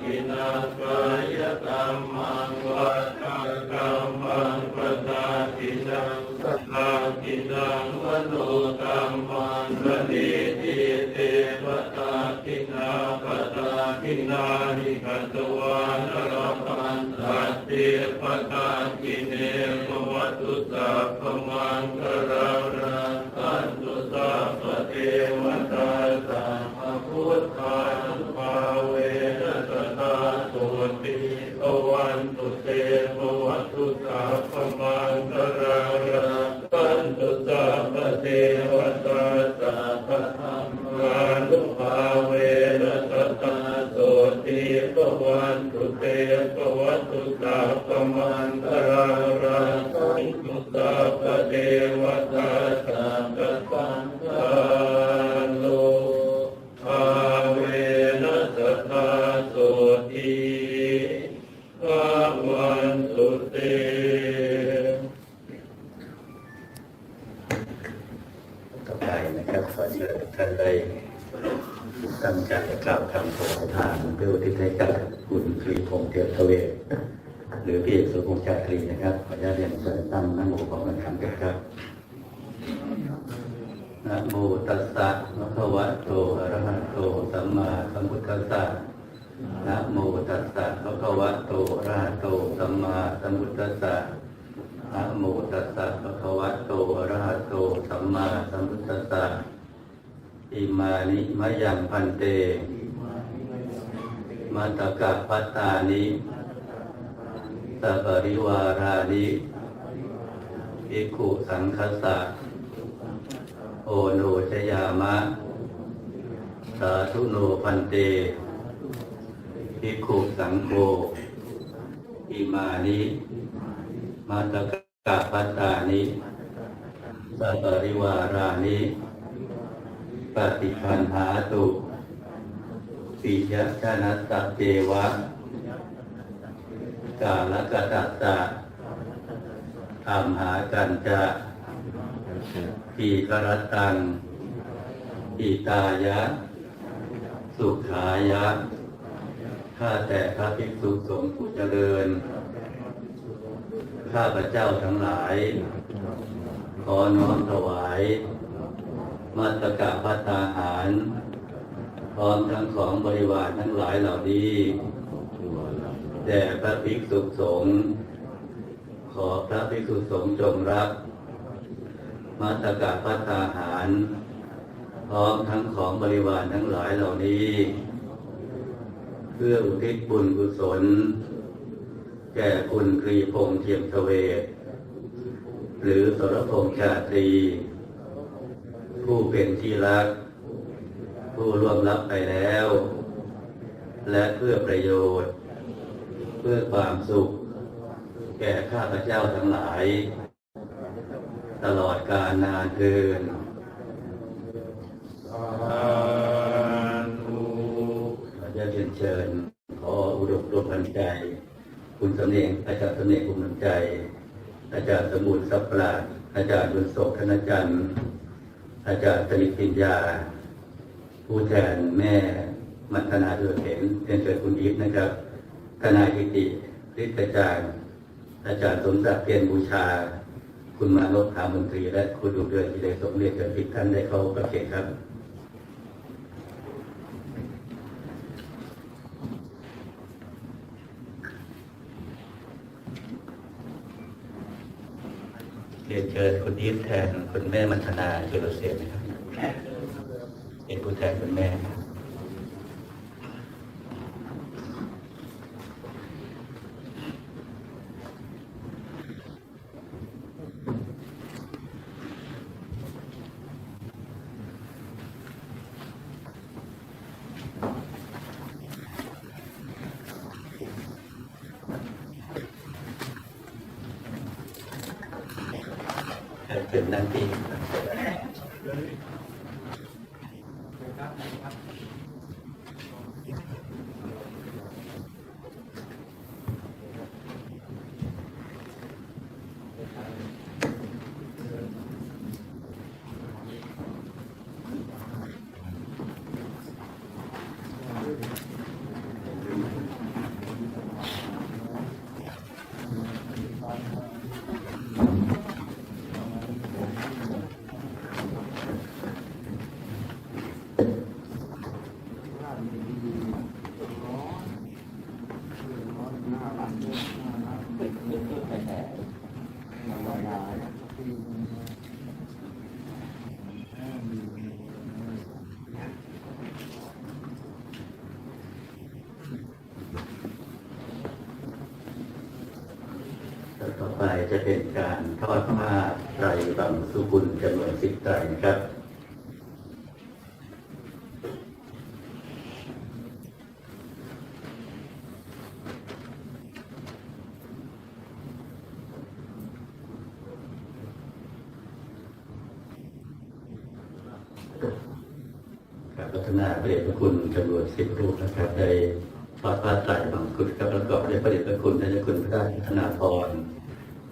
กินาคายตัมมังวัฏกัมมังปตากินังสัทธากินังวโนกัมมังปณิทิเตวตากินาปตากินาหิกัตวานรพันตัสเตปตากิเนปวัตุสัพพมังานได้ตั้งใจกล่าวคำโปรดทานเพื่อที่ให้กับคุณครีพงเทียทเวศหรือพี่เอกสุพงษ์ชาตรีนะครับขออนุญาตเรียนเชิญตั้งนั่งโมของกันครับครับนะโมตัสสะภะคะวะโตอะระหะโตสัมมาสัมพุทธัสสะนะโมตัสสะภะคะวะโตอะระหะโตสัมมาสัมพุทธัสสะนะโมตัสสะภะคะวะโตอะระหะโตสัมมาสัมพุทธัสสะ อิมานิมะยังพันเตมัตกะพัตตานิสัปริวารานิภิกขุสังคัสสะโอโนชยามะ สาธุโนพันเตภิกขุสังโฆอิมานิมาตกะปัตตานิสัปริวารานิ ปฏิพันหาตุปิยชนะตเจวะ กาลกตัสสะธรรมหากันจะทีกรตังอิตายะ สุขายะ ข้าแต่พระภิกษุสงฆ์ผู้เจริญ ข้าพระเจ้าทั้งหลาย ขอน้อมถวาย มาตกะพัตาหาร พร้อมทั้งของบริวารทั้งหลายเหล่านี้แด่พระภิกษุสงฆ์ขอพระภิกษุสงฆ์จงรับมาตกะพัตตาหาร พร้อมทั้งของบริวารทั้งหลายเหล่านี้ เพื่ออุทิศบุญกุศล แก่คุณกรีพงษ์เทียมทเวศหรือสรพงษ์ชาตรี ผู้เป็นที่รัก ผู้ร่วงลับไปแล้ว และเพื่อประโยชน์ เพื่อความสุข แก่ข้าพเจ้าทั้งหลาย ตลอดกาลนานเกินสาธุขอจะเรียนเชิญขออุดมรวมพันใจ คุณสำเนียงอาจารย์สำเนียงคุณน้ำใจ อาจารย์สมุนทรัพย์ปราชญ์อาจารย์บุญศกธนจันทร์ อาจารย์สลิปิญญา ผู้แทนแม่มัทนาเอือเห็นเป็นเกิดคุณอีฟนะครับทนายกิติฤทธิ์กระจางอาจารย์สมศักดิ์เพียรบูชา คุณมานพถามนตรี และคุณดุเดือนที่ได้สมเรียนเชิญทุกท่านได้เข้าประเกตครับ เรียนเชิญคุณอีฟแทนคุณแม่มัทนาจุลเสนนะครับเป็นผู้แทนคุณแม่ เป็นหน้าที่ ต่อไป จะเป็นการทอดผ้าไตรบังสุกุลจำนวนสิบไตรนะครับครับพัฒนาพระเดชพระคุณจำนวนสิบรูปนะครับได้ทอดผ้าไตรบังสุกุลครับประกอบด้วยพระเดชพระคุณนคุณพระราชพัฒนาพร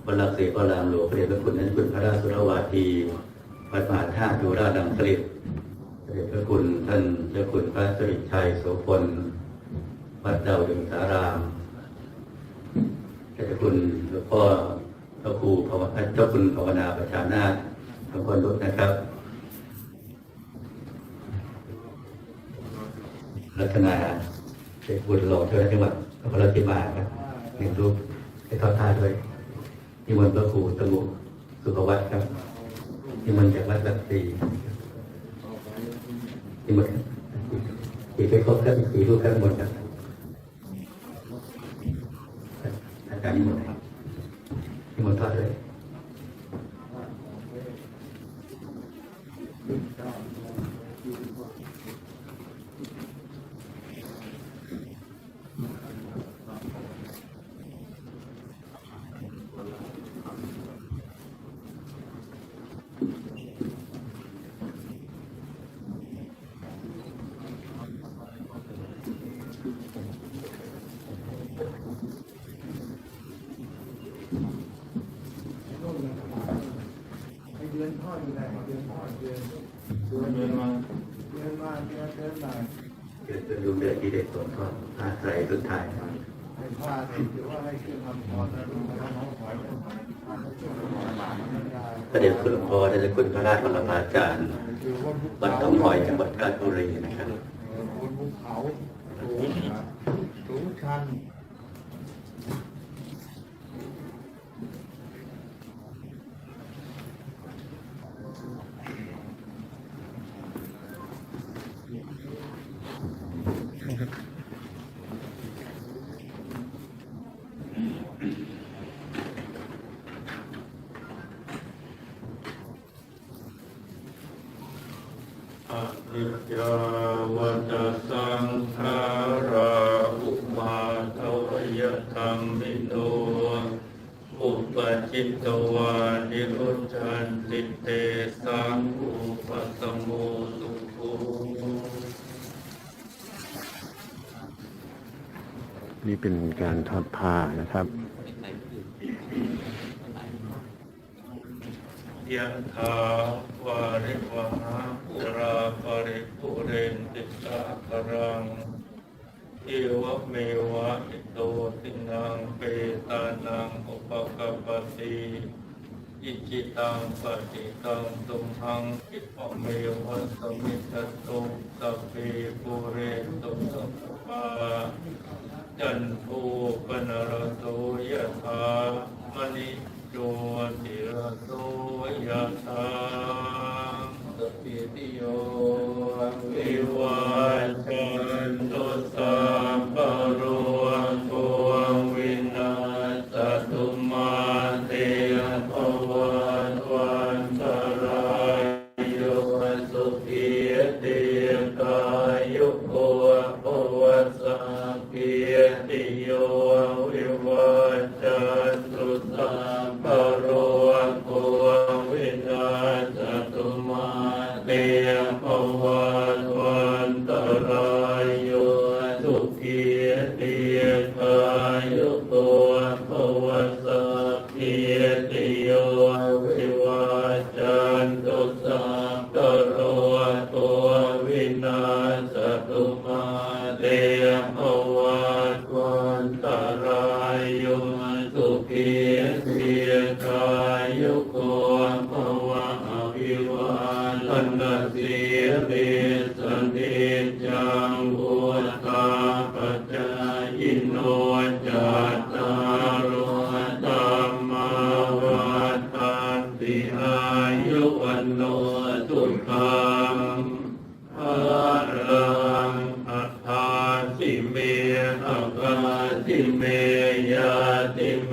พระลักษณ์พระรามหลวงพระเดชพระคุณนายคุณพระราชสุรวาทีวัดมหาธาตุดูราชดังสลิดพระเดชพระคุณท่านเจ้าคุณพระสิริชัยโสพลวัดดาวดึงสารามเจ้าคุณหลวงพ่อพระครูภาวนาเจ้าคุณภาวนาประชานาถทุกคนลุกนะครับลักษณะเป็นบุญหล่อเทวจังหวัดนครราชสีมาครับหนึ่งรูปให้ทอดท่าด้วย นิมนต์พระครูตะลุสุขวัตครับนิมนต์จากวัดลักษีนิมนต์สี่ไปครบครับสี่รูปครับหมดครับอาจารย์นิมนต์ครับนิมนต์ทอดด้วย เดือนพ่ออยู่ไหนเดือนพ่อเดือนเดือนเดินมาเดือนมาเดือนเดือนมาเกิดเป็นดูเดือดที่เด็กสนทอดผ้าไตรสุดท้ายครับ ให้พาเนี่ยถือว่าให้ขึ้นทำพรนะลูกนะน้องขอยเป็นพาช่วยหน่อยไม่ได้พระเดชคุณหลวงพ่อได้จะคุณพระราชวรมาจารย์วัดหนองหอยจังหวัดราชบุรีนะครับบนภูเขาสูงสูงชัน อะนิจจาวัตสังขาราอุมาทวยธรรมิโนอุ จิตวานิรุจจันติเตสังอุปสมโมสุโขนี่เป็นการทอดผ้านะครับยะถาวาริวหาปุราปริปุเรนติสาคารัง อวะเมวะอิโตตินังเปตานังอุปกปปติอิจิตังปฏิตังตุมหังอิปะเมวะสมิจตุสัพเพปุเรตุสัพพะจันโท สุขีติกายุตัวภวสัพพิโยวิวาจันตุสังกโรตัววินาสตุมาเตภวะวันตรายุยสุขีติกายุโกภวะอภิวาทนาสีเร เมอัคคาสิเมยาติเม